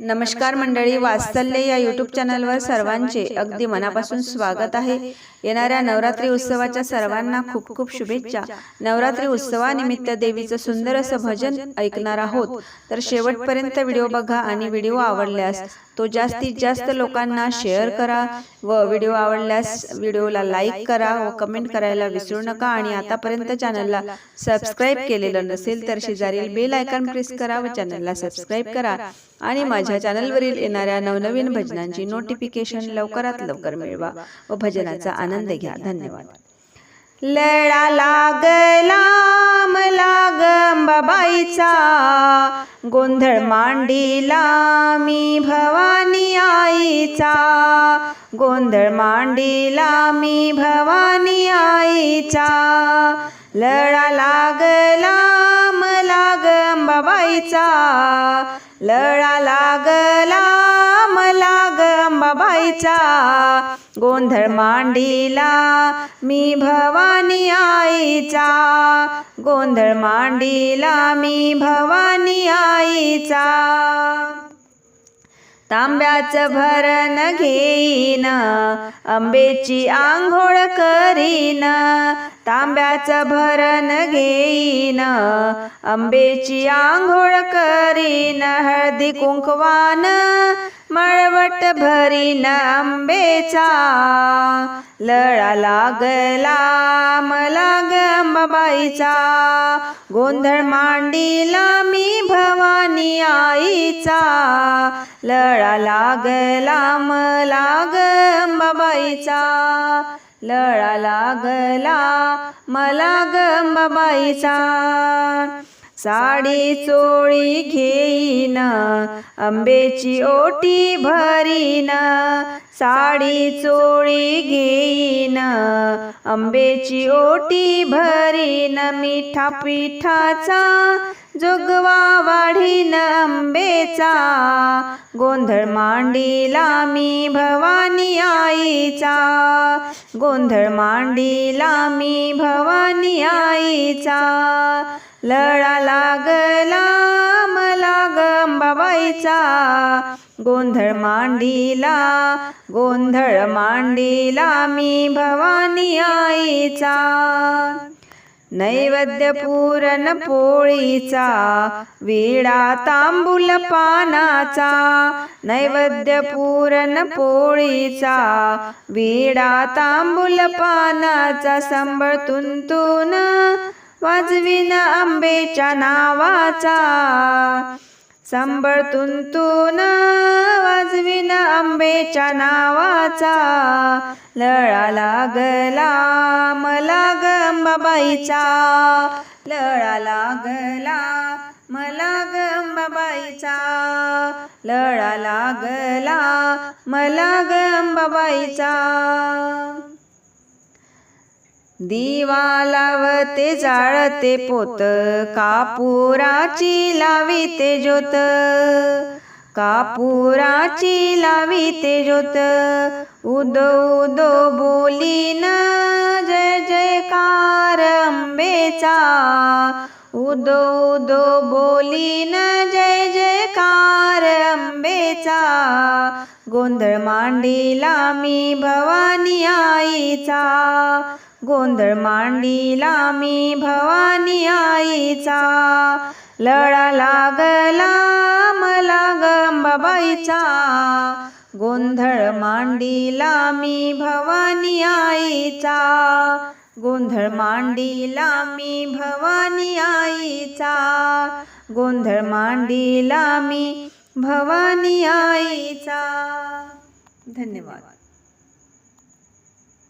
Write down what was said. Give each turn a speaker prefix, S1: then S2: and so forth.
S1: नमस्कार मंडळी वात्सल्य या यूट्यूब चॅनलवर सर्वांचे अगदी मनापासून स्वागत आहे. येणाऱ्या नवरात्री उत्सवाच्या सर्वांना खूप खूप शुभेच्छा. नवरात्री उत्सवानिमित्त देवीचं सुंदर असं भजन ऐकणार आहोत. तर शेवटपर्यंत व्हिडिओ बघा आणि व्हिडिओ आवडल्यास तो जास्तीत जास्त लोकांना शेअर करा व व्हिडिओ आवडल्यास व्हिडिओला लाईक करा व कमेंट करायला विसरू नका आणि आतापर्यंत चॅनलला सबस्क्राईब केलेलं नसेल तर शेजारील बेल आयकॉन प्रेस करा व चॅनलला सबस्क्राईब करा. आणि माझ्या चॅनलवरील येणाऱ्या नवनवीन भजनांची नोटिफिकेशन लवकरात लवकर मिळवा. व भजनाचा आनंद घ्या. धन्यवाद. लळा लागला मला गंबाबाईचा गोंधळ मांडीला मी भवानी आईचा. गोंधळ मांडीला मी भवानी आईचा. लळा लागला मला गंबाबाईचा लळा लागला मला गंबाबाईचा गोंधळ मांडीला मी भवानी आईचा. गोंधळ मांडीला मी भवानी आईचा. तांब्याचं भरण घेईन आंबेची आंघोळ करीन. तांब्याचं भरण घेईन आंबेची आंघोळ करीन. हळदी कुंकवान मळवट भरीन आंबेचा लळा लागला मला बाईचा. गोंधळ मांडीला मी भवानी आईचा. लळा लागला मला गंबाबाईचा लळा लागला मला गंबाबाईचा साडी चोळी घेईन आंबेची ओटी भरीन साडी चोळी घेईन आंबेची ओटी भरीन मिठा पिठाचा जोगवा वाढीन आंबेचा गोंधळ मांडीला मी भवानी आईचा गोंधळ मांडीला मी भवानी आईचा. लळा लागला मला गंबाबाईचा गोंधळ मांडीला गोंधळ मांडीला मी भवानी आईचा. नैवेद्य पूरण पोळीचा विडा तांबूल पानाचा. नैवेद्य पूरण पोळीचा विडा तांबूल पानाचा. संबळ तुंतून वाजवीन आंबेच्या नावाचा. संबळ तुंतून वाजवीन आंबेच्या नावाचा. लळा लागला मला गंबाबाईचा लळा लागला मला गंबाबाईचा लळा लागला मला गंबाबाईचा दिवा लावते जाळते पोत कापुराची लाविते ज्योत. कापुराची लाविते ज्योत. उदो उदो बोलीन जय जयकार अंबेचा उदो उदो बोलीन जय जयकार अंबेचा गोंधळ मांडीला मी भवानी आईचा. गोंधळ मांडीला मी भवानी आईचा. लळा लागला मला गंबाबाईचा. गोंधळ मांडीला मी भवानी आईचा. गोंधळ मांडीला मी भवानी आईचा. गोंधळ मांडीला मी भवानी आईचा. धन्यवाद.